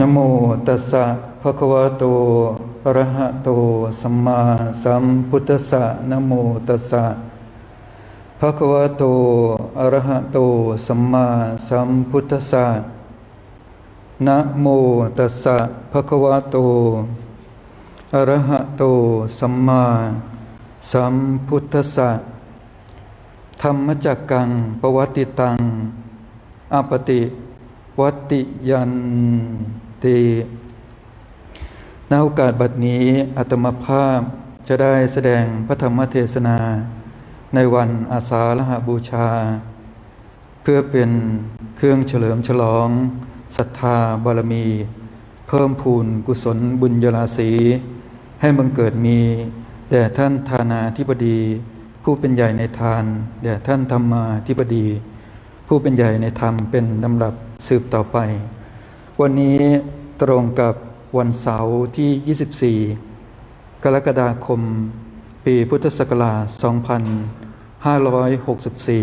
นโมตัสสะภะคะวะโตอะระหะโตสัมมาสัมพุทธัสสะนโมตัสสะภะคะวะโตอะระหะโตสัมมาสัมพุทธัสสะนะโมตัสสะภะคะวะโตอะระหะโตสัมมาสัมพุทธัสสะธรรมจักกังปวัตติตังอปติวัติยัน ติณโอกาสบัดนี้อัตมภาพจะได้แสดงพระธรรมเทศนา ในวันอาสาฬหบูชา เพื่อเป็นเครื่องเฉลิมฉลองศรัทธาบารมี เพิ่มพูนกุศลบุญยราศีให้บังเกิดมีแด่ท่านธานาธิบดี ผู้เป็นใหญ่ในทานแด่ท่านธรรมาธิบดี ผู้เป็นใหญ่ในธรรมเป็นลำดับสืบต่อไป วันนี้ตรงกับวันเสาร์ที่ 24 กรกฎาคม ปีพุทธศักราช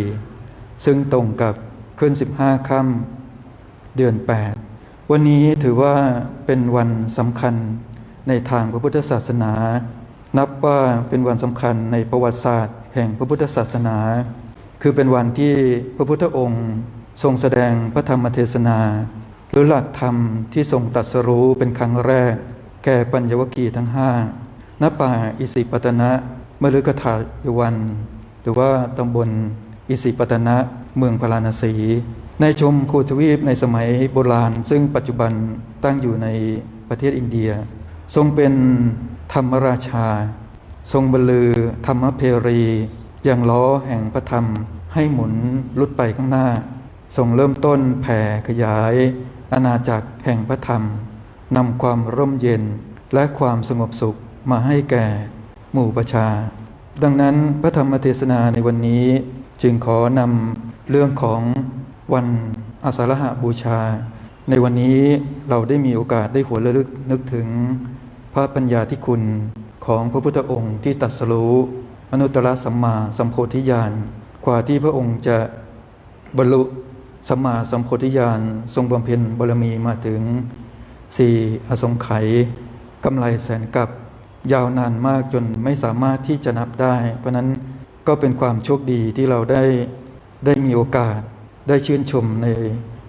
2564 ซึ่งตรงกับขึ้น 15 ค่ำเดือน 8 วันนี้ถือว่าเป็นวันสำคัญในทางพระพุทธศาสนา นับว่าเป็นวันสำคัญในประวัติศาสตร์ แห่งพระพุทธศาสนา คือเป็นวันที่พระพุทธองค์ทรงแสดงพระธรรมเทศนา รือหลักธรรมที่ทรงตรัสรู้เป็นครั้งแรก แก่ปัญญวคีทั้งห้าณป่าอิสิปตนะมฤคทายวัน หรือว่าตำบลอิสิปตนะ เมืองพาราณสี ในชมพูทวีปในสมัยโบราณ ซึ่งปัจจุบันตั้งอยู่ในประเทศอินเดีย ทรงเป็นธรรมราชา ทรงบรรลือธรรมเพรี อย่างล้อแห่งพระธรรมให้หมุนลุดไปข้างหน้า ทรงเริ่มต้นแผ่ขยาย อาณาจักรแห่งพระธรรมนำความร่มเย็นและความสงบสุขมาให้แก่ หมู่ประชา ดังนั้นพระธรรมเทศนาในวันนี้ จึงขอนำเรื่องของวันอาสาฬหบูชา ในวันนี้เราได้มีโอกาสได้หัวระลึกนึกถึง พระปัญญาที่คุณของพระพุทธองค์ที่ตรัสรู้อนุตตรสัมมาสัมโพธิญาณกว่าที่พระองค์จะบรรลุ สัมมาสัมโพธิญาณทรงบำเพ็ญบารมีมาถึงสี่อสงไขยกำไรแสนกับยาวนานมากจนไม่สามารถที่จะนับได้ เพราะนั้นก็เป็นความโชคดีที่เราได้ได้มีโอกาสได้ชื่นชมใน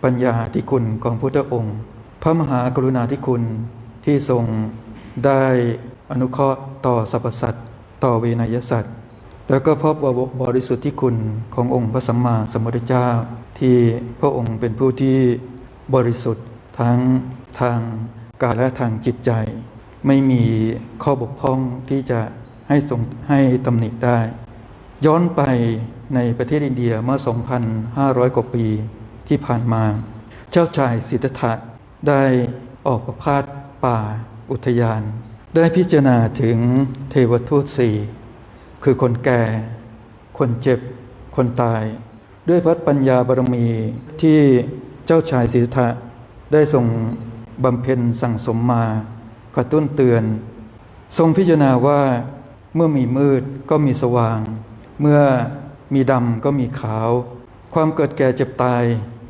ปัญญาที่คุณของพุทธองค์ พระมหากรุณาธิคุณที่ทรงได้อนุเคราะห์ต่อสรรพสัตว์ต่อเวนยสัตว์แล้วก็พบบริสุทธิ์ที่คุณขององค์พระสัมมาสัมพุทธเจ้า ที่พระองค์เป็นผู้ที่บริสุทธิ์ทั้งทางกายและทางจิตใจ ไม่มีข้อบกพร่องที่จะให้ทรงให้ตำหนิได้ ย้อนไปในประเทศอินเดียเมื่อ 2,500 กว่าปีที่ผ่านมา เจ้าชายสิทธัตถะได้ออกประพาสป่าอุทยาน ได้พิจารณาถึงเทวทูตสี่คือคนแก่ คนเจ็บ คนตาย ด้วยพระปัญญาบารมีที่เจ้าชายสิทธะได้ทรงบำเพ็ญสั่งสมมากระตุ้นเตือน ทรงพิจารณาว่าเมื่อมีมืดก็มีสว่าง เมื่อมีดำก็มีขาว ความเกิดแก่เจ็บตาย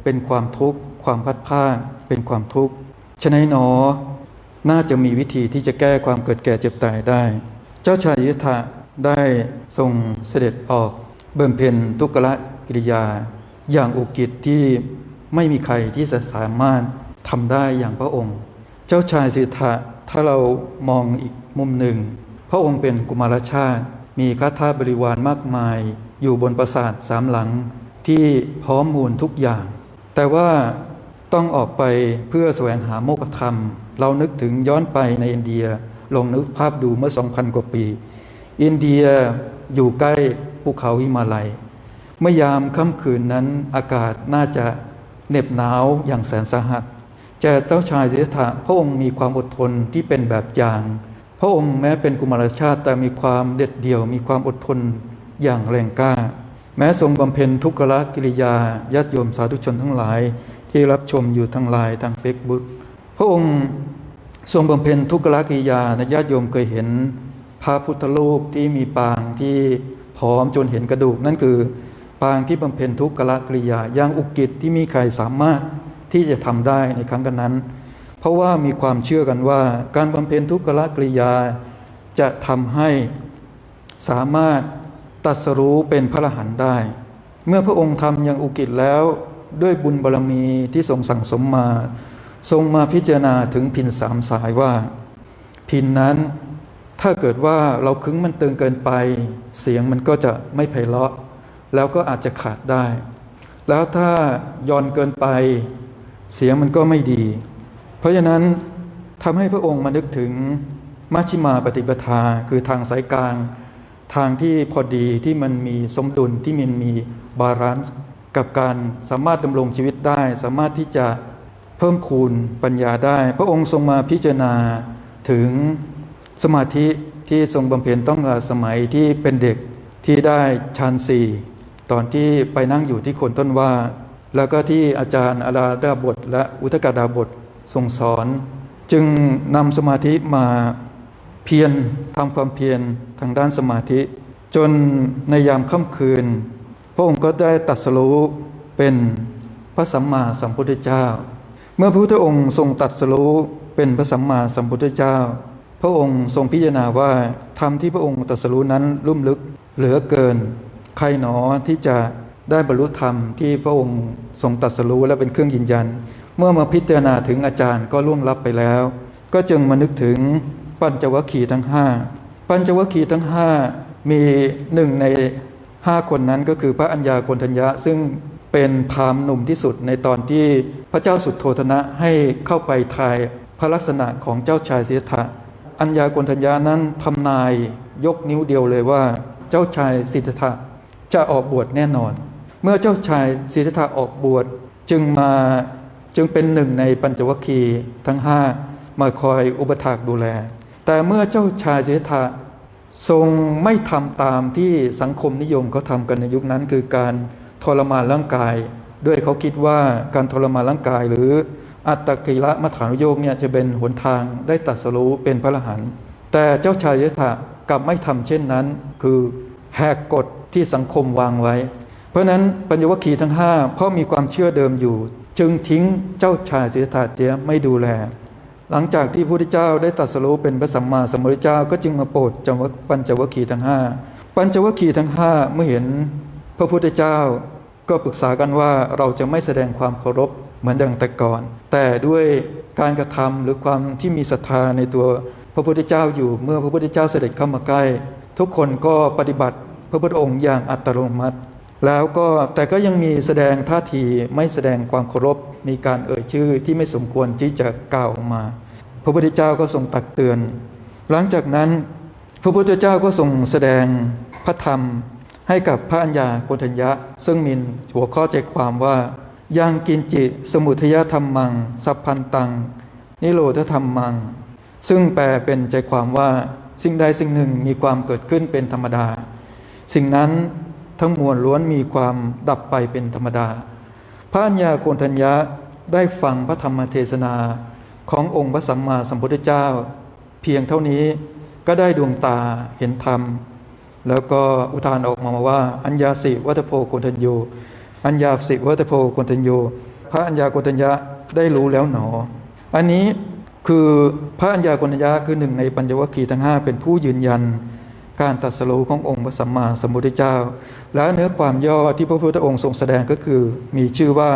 เป็นความทุกข์ ความพัดภาเป็นความทุกข์ฉะนั้นหนอ น่าจะมีวิธีที่จะแก้ความเกิดแก่เจ็บตายได้ เจ้าชายยุทธะได้ทรงเสด็จออกเบิ่มเพนทุกขละ กิริยา อย่างอุกิจที่ไม่มีใครที่จะสามารถทำได้อย่างพระองค์ เจ้าชายสิทธะถ้าเรามองอีกมุมหนึ่ง พระองค์เป็นกุมารชาติ มีคาถาบริวารมากมาย อยู่บนปราสาทสามหลังที่พร้อมมูลทุกอย่าง แต่ว่าต้องออกไปเพื่อแสวงหาโมกขธรรม เรานึกถึงย้อนไปในอินเดีย ลองนึกภาพดูเมื่อ 2,000 กว่าปี อินเดียอยู่ใกล้ภูเขาหิมาลัย เมื่อยามค่ำคืนนั้นอากาศน่าจะเหน็บหนาวอย่างแสนสาหัสแต่เจ้าชายสิทธัตถะพระองค์มีความอดทนที่เป็นแบบอย่าง พระองค์แม้เป็นกุมารชาติแต่มีความเด็ดเดี่ยว มีความอดทนอย่างแรงกล้า แม้ทรงบำเพ็ญทุกขละกิริยาญาติโยมสาธุชนทั้งหลาย ที่รับชมอยู่ทางไลน์ทางเฟซบุ๊กพระองค์ทรงบำเพ็ญทุกขละกิริยาญาติโยมเคยเห็น พระพุทธรูปที่มีปางที่ผอมจนเห็นกระดูกนั่นคือ ปางที่บำเพ็ญทุกขละกริยาอย่างอุกิจที่มีใครสามารถที่จะทำได้ในครั้งกันนั้น เพราะว่ามีความเชื่อกันว่า การบำเพ็ญทุกขละกริยา จะทำให้สามารถตัดสรู้เป็นพระอรหันต์ได้ เมื่อพระองค์ทำอย่างอุกิจแล้วด้วยบุญบารรมีที่ทรงสั่งสมมา ทรงมาพิจารณาถึงพินสามสายว่า พินนั้นถ้าเกิดว่าเราคึ้งมันตึงเกินไป เสียงมันก็จะไม่ไพเราะ แล้วก็อาจจะขาดได้ แล้วถ้าย่อนเกินไป เสียงมันก็ไม่ดี เพราะฉะนั้นทำให้พระองค์มานึกถึงมัชฌิมาปฏิปทาคือทางสายกลาง ทางที่พอดีที่มันมีสมดุลที่มันมีบาลานซ์กับการสามารถดำรงชีวิตได้ สามารถที่จะเพิ่มคูณปัญญาได้ พระองค์ทรงมาพิจารณาถึงสมาธิที่ทรงบำเพ็ญต้องอาสมัยที่เป็นเด็กที่ได้ฌานสี่ ตอนที่ไปนั่งอยู่ที่คนต้นว่า แล้วก็ที่อาจารย์อาราดาบท และอุทกดาบททรงสอน จึงนำสมาธิมาเพียรทำความเพียรทางด้านสมาธิ จนในยามค่ำคืน พระองค์ก็ได้ตรัสรู้เป็นพระสัมมาสัมพุทธเจ้า เมื่อพระพุทธองค์ทรงตรัสรู้เป็นพระสัมมาสัมพุทธเจ้า พระองค์ทรงพิจารณาว่าธรรมที่พระองค์ตรัสรู้นั้นลุ่มลึกเหลือเกิน ใครหนอที่จะได้บรรลุธรรมที่พระองค์ทรงตรัสรู้และเป็นเครื่องยืนยัน เมื่อมาพิจารณาถึงอาจารย์ก็ล่วงลับไปแล้ว ก็จึงมานึกถึงปัญจวัคคีย์ทั้งห้าปัญจวัคคีย์ทั้งห้ามีหนึ่งในห้าคนนั้นก็คือพระอัญญาโกณทัญญะ ซึ่งเป็นพราหมณ์หนุ่มที่สุดในตอนที่พระเจ้าสุดโทธนะให้เข้าไปทายพระลักษณะของเจ้าชายสิทธะอัญญาโกณทัญญานั้นทำนายยกนิ้วเดียวเลยว่า เจ้าชายสิทธะ จะออกบวชแน่นอน เมื่อเจ้าชายสิทธัตถะออกบวชจึงมาจึงเป็นหนึ่งในปัญจวัคคีย์ทั้งห้ามาคอยอุปถากดูแล แต่เมื่อเจ้าชายสิทธัตถะทรงไม่ทำตามที่สังคมนิยมเขาทำกันในยุคนั้น คือการทรมานร่างกาย ด้วยเขาคิดว่าการทรมานร่างกาย หรืออัตตกิละมัฐานุโยกเนี่ยจะเป็นหนทางได้ตัดสรู้เป็นพระอรหันต์แต่เจ้าชายสิทธัตถะกลับไม่ทำเช่นนั้น คือแหกกฎ ที่สังคมวางไว้ เพราะนั้นปัญญวัคคีทั้งห้าเพราะมีความเชื่อเดิมอยู่ จึงทิ้งเจ้าชายสิทธัตถะเตียไม่ดูแล หลังจากที่พระพุทธเจ้าได้ตรัสรู้เป็นพระสัมมาสัมพุทธเจ้าก็จึงมาโปรดจำวัปัญจวัคคีย์ทั้งห้าปัญจวัคคีย์ทั้งห้าเมื่อเห็นพระพุทธเจ้าก็ปรึกษากันว่าเราจะไม่แสดงความเคารพเหมือนดังแต่ก่อน แต่ด้วยการกระทำหรือความที่มีศรัทธาในตัวพระพุทธเจ้าอยู่เมื่อพระพุทธเจ้าเสด็จเข้ามาใกล้ ทุกคนก็ปฏิบัติ พระพุทธองค์อย่างอัตโนมัติ แล้วก็แต่ก็ยังมีแสดงท่าทีไม่แสดงความเคารพมีการเอ่ยชื่อที่ไม่สมควรที่จะกล่าวออกมา พระพุทธเจ้าก็ทรงตักเตือน หลังจากนั้น พระพุทธเจ้าก็ทรงแสดงพระธรรมให้กับพระัญญาโกณทัญญะ ซึ่งมีหัวข้อใจความว่ายังกินจิสมุทยธรรมมัง สัพพันตัง นิโรธธรรมมัง ซึ่งแปลเป็นใจความว่าสิ่งใดสิ่งหนึ่งมีความเกิดขึ้นเป็นธรรมดา สิ่งนั้นทั้งมวลล้วนมีความดับไปเป็นธรรมดา พระัญญาโกณทัญญะได้ฟังพระธรรมเทศนาขององค์พระสัมมาสัมพุทธเจ้า เพียงเท่านี้ก็ได้ดวงตาเห็นธรรม แล้วก็อุทานออกมาว่า อัญญาสิวัตโพโกณทัญโยอัญญาสิวัตโพโกณทัญโยพระอัญญาโกณทัญญะได้รู้แล้วหนอ อันนี้คือพระอัญญาโกณทัญญะคือหนึ่งในปัญจวัคคีย์ทั้งห้าเป็นผู้ยืนยัน การตรัสรู้ขององค์พระสัมมาสัมพุทธเจ้า และเนื้อความย่อที่พระพุทธองค์ทรงแสดงก็คือ มีชื่อว่า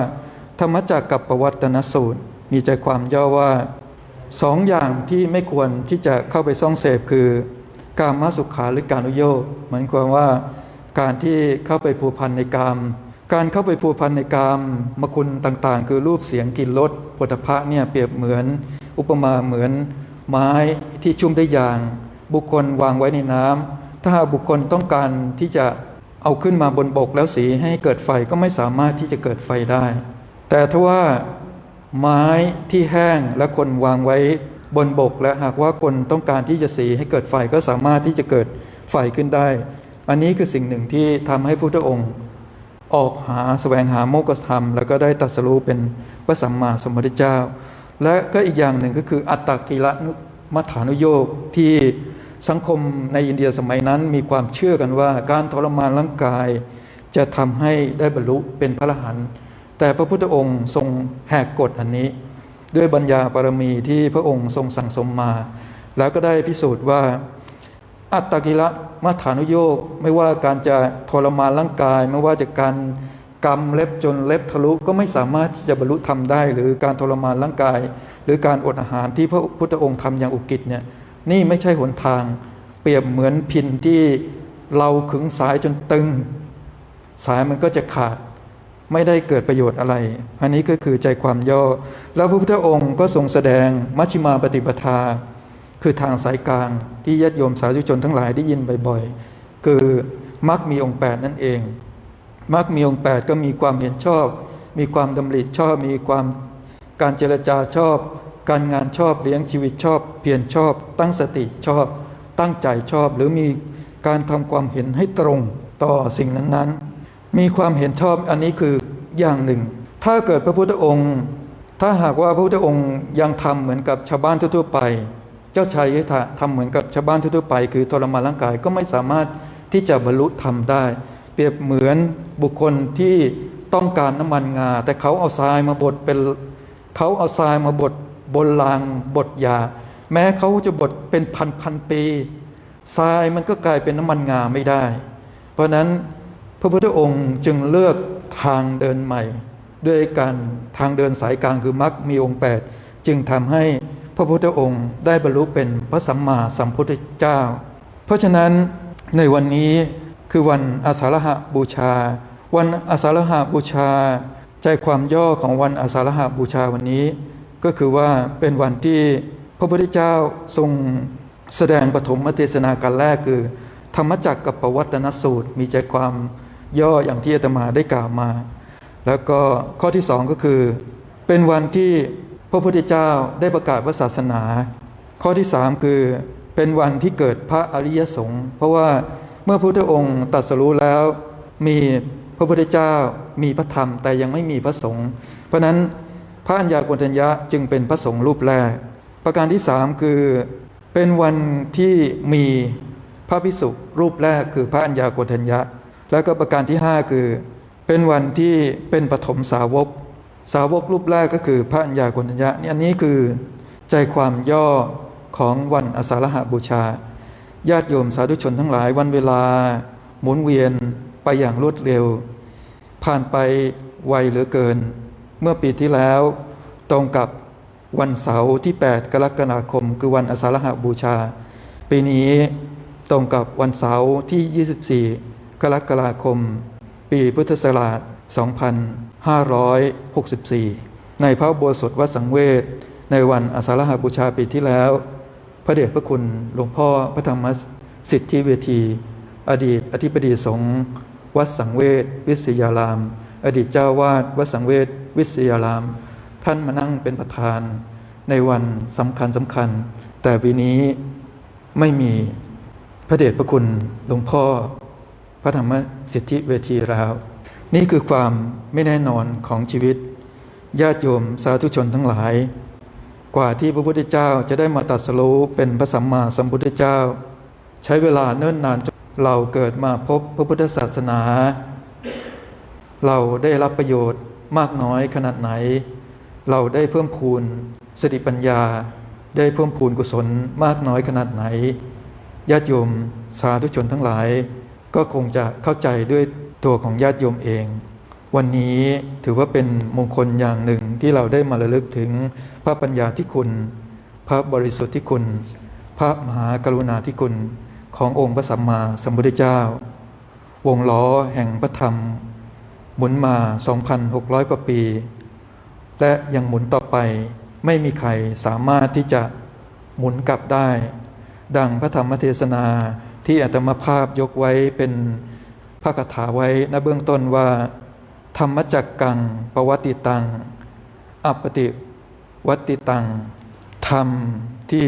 ธรรมจักรกับประวัตนสูตร มีใจความย่อว่าสองอย่างที่ไม่ควรที่จะเข้าไปซ่องเสพคือ การมาสุขาหรือการอุโยกเหมือนความว่า การที่เข้าไปผูกพันในกาม การเข้าไปผูกพันในกามมคุณต่างๆ คือรูปเสียงกลิ่นรสผลิภัณฑ์เนี่ยเปรียบเหมือน อุปมาเหมือนไม้ที่ชุ่มได้ยาง บุคคลวางไว้ในน้ำถ้าหากบุคคลต้องการที่จะเอาขึ้นมาบนบกแล้วสีให้เกิดไฟก็ไม่สามารถที่จะเกิดไฟได้ แต่ถ้าว่าไม้ที่แห้งและคนวางไว้บนบก และหากว่าคนต้องการที่จะสีให้เกิดไฟก็สามารถที่จะเกิดไฟขึ้นได้ อันนี้คือสิ่งหนึ่งที่ทำให้พุทธองค์ ออกหาสแสวงหาโมกขธรรม แล้วก็ได้ตรัสรู้เป็นพระสัมมาสัมพุทธเจ้า และก็อีกอย่างหนึ่งก็คืออัตตกิละมัฐานุโยกที่ สังคมในอินเดียสมัยนั้นมีความเชื่อกันว่า การทรมานร่างกาย จะทำให้ได้บรรลุเป็นพระอรหันต์แต่พระพุทธองค์ทรงแหกกฎอันนี้ ด้วยบัญญาบารมีที่พระองค์ทรงสั่งสมมา แล้วก็ได้พิสูจน์ว่า อัตตกิละมัฐานุโยกไม่ว่าการจะทรมานร่างกาย ไม่ว่าจะการกรรมเล็บจนเล็บทะลุก็ไม่สามารถที่จะบรรลุธรรมได้ หรือการทรมานร่างกาย หรือการอดอาหารที่พระพุทธองค์ทำอย่างอุกิจเนี่ย นี่ไม่ใช่หนทาง เปรียบเหมือนพินที่เราขึงสายจนตึง สายมันก็จะขาด ไม่ได้เกิดประโยชน์อะไร อันนี้ก็คือใจความย่อ แล้วพระพุทธองค์ก็ทรงแสดงมัชฌิมาปฏิปทา คือทางสายกลางที่ญาติโยมสาธุชนทั้งหลายได้ยินบ่อยๆ คือมรรคมีองค์ 8 นั่นเองมรรคมีองค์ 8 ก็มีความเห็นชอบ มีความดำริชอบ มีความการเจรจาชอบ การงานชอบเลี้ยงชีวิตชอบ เพียรชอบ ตั้งสติชอบ ตั้งใจชอบ หรือมีการทำความเห็นให้ตรงต่อสิ่งนั้นๆ มีความเห็นชอบอันนี้คืออย่างหนึ่ง ถ้าเกิดพระพุทธองค์ ถ้าหากว่าพระพุทธองค์ยังทำเหมือนกับชาวบ้านทั่วๆไป เจ้าชายยะถะทำเหมือนกับชาวบ้านทั่วๆไป คือทรมานร่างกายก็ไม่สามารถที่จะบรรลุธรรมได้ เปรียบเหมือนบุคคลที่ต้องการน้ำมันงา แต่เขาเอาทรายมาบดเป็นเขาเอาทรายมาบด บนรางบดยา แม้เขาจะบดเป็นพันพันปีทรายมันก็กลายเป็นน้ำมันงาไม่ได้ เพราะนั้นพระพุทธองค์จึงเลือกทางเดินใหม่ ด้วยการทางเดินสายกลางคือมรรคมีองค์ 8 จึงทำให้พระพุทธองค์ได้บรรลุเป็นพระสัมมาสัมพุทธเจ้า เพราะฉะนั้นในวันนี้คือวันอาสาฬหบูชา วันอาสาฬหบูชา ใจความย่อของวันอาสาฬหบูชาวันนี้ ก็คือว่าเป็นวันที่พระพุทธเจ้าทรงแสดงปฐมเทศนาการแรกคือ ธรรมจักรกับปวัตนสูตร มีใจความย่ออย่างที่อาตมาได้กล่าวมา แล้วก็ข้อที่สองก็คือ เป็นวันที่พระพุทธเจ้าได้ประกาศว่าศาสนา ข้อที่สามคือเป็นวันที่เกิดพระอริยสงฆ์เพราะว่าเมื่อพระพุทธองค์ตรัสรู้แล้ว มีพระพุทธเจ้ามีพระธรรม แต่ยังไม่มีพระสงฆ์เพราะนั้น พระัญญาโกณทัญญะจึงเป็นพระสงฆ์รูปแรก ประการที่สามคือเป็นวันที่มีพระพิสุรูปแรกคือพระัญญาโกณทัญญะ แล้วก็ประการที่ห้าคือเป็นวันที่เป็นปฐมสาวก สาวกรูปแรกก็คือพระัญญาโกณทัญญะนี่อันนี้คือใจความย่อของวันอาสาฬหบูชา ญาติโยมสาธุชนทั้งหลายวันเวลา หมุนเวียนไปอย่างรวดเร็ว ผ่านไปไวเหลือเกิน เมื่อปีที่แล้ว ตรงกับวันเสาร์ที่ 8 กรกฎาคม คือวันอาสาฬหบูชา ปีนี้ตรงกับวันเสาร์ที่ 24 กรกฎาคม ปีพุทธศักราช 2564 ในพระอุโบสถวัดสังเวชในวันอาสาฬหบูชาปีที่แล้ว พระเดชพระคุณหลวงพ่อพระธรรมสิทธิเวที อดีตอธิบดีสงฆ์วัดสังเวชวิทยาราม อดีตเจ้าวาดวัดสังเวช วิทยาราม ท่านมานั่งเป็นประธานในวันสำคัญสำคัญ แต่ปีนี้ไม่มีพระเดชพระคุณหลวงพ่อ พระธรรมสิทธิเวทีแล้วนี่คือความไม่แน่นอนของชีวิต ญาติโยมสาธุชนทั้งหลาย กว่าที่พระพุทธเจ้าจะได้มาตรัสรู้เป็นพระสัมมาสัมพุทธเจ้า ใช้เวลาเนิ่นนานเราเกิดมาพบพระพุทธศาสนา เราได้รับประโยชน์ มากน้อยขนาดไหน เราได้เพิ่มพูนสติปัญญา ได้เพิ่มพูนกุศลมากน้อยขนาดไหนญาติโยมสาธุชนทั้งหลาย ก็คงจะเข้าใจด้วยตัวของญาติโยมเอง วันนี้ถือว่าเป็นมงคลอย่างหนึ่งที่เราได้มาระลึกถึงพระปัญญาที่คุณ พระบริสุทธิ์ที่คุณ พระมหากรุณาธิคุณขององค์พระสัมมาสัมพุทธเจ้า วงล้อแห่งพระธรรม มุนมา 2,600 กว่าปี และยังหมุนต่อไปไม่มีใครสามารถที่จะหมุนกลับได้ ดังพระธรรมเทศนาที่อาตมาภาพยกไว้เป็นพระคาถาไว้ณเบื้องต้นว่า ธรรมจักกังปวัติตัง อัปปติวัติตัง ธรรมที่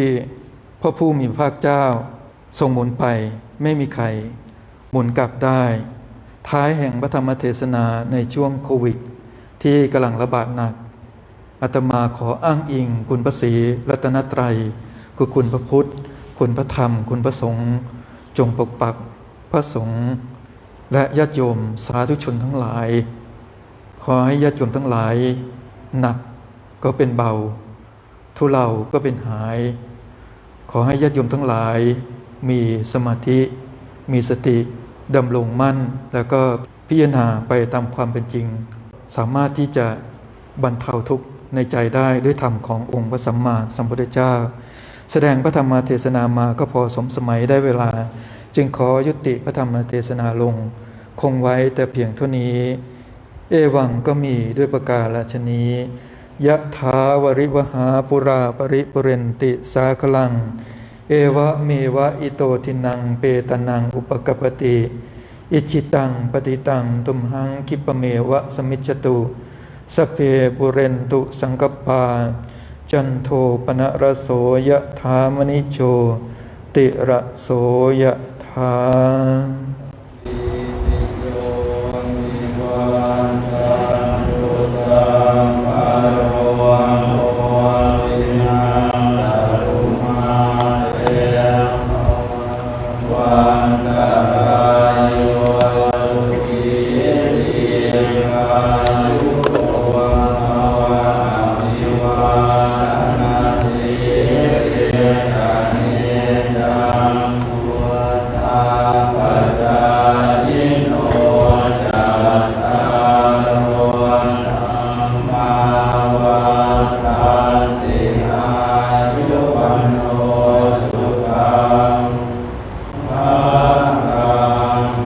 พระผู้มีพระภาคเจ้าทรงหมุนไปไม่มีใคร หมุนกลับได้ ท้ายแห่งพระธรรมเทศนาในช่วงโควิด ที่กำลังระบาดหนักอาตมาขออ้างอิงคุณพระศรีรัตนตรัย คือคุณพระพุทธ คุณพระธรรม คุณพระสงฆ์จงปกปักพระสงฆ์และญาติโยมสาธุชนทั้งหลาย ขอให้ญาติโยมทั้งหลาย หนักก็เป็นเบา ทุเลาก็เป็นหาย ขอให้ญาติโยมทั้งหลาย มีสมาธิ มีสติ ดำรงมั่น แล้วก็พิจารณาไปตามความเป็นจริง สามารถที่จะบรรเทาทุกข์ในใจได้ด้วยธรรมขององค์พระสัมมาสัมพุทธเจ้า แสดงพระธรรมเทศนามาก็พอสมสมัยได้เวลา จึงขอยุติพระธรรมเทศนาลง คงไว้แต่เพียงเท่านี้ เอวังก็มีด้วยประกาศชนี้ยะถาวริวหาปุราปริปุเรนติสาคลัง เอวะเมวะอิโตทินังเปตนังอุปกปปติอิจิตังปฏิตังตุมหังคิปเมวะสมิจตุสเพปุเรนตุสังกปา จันโทปนะระโสยะธามนิโชติระโสยะธา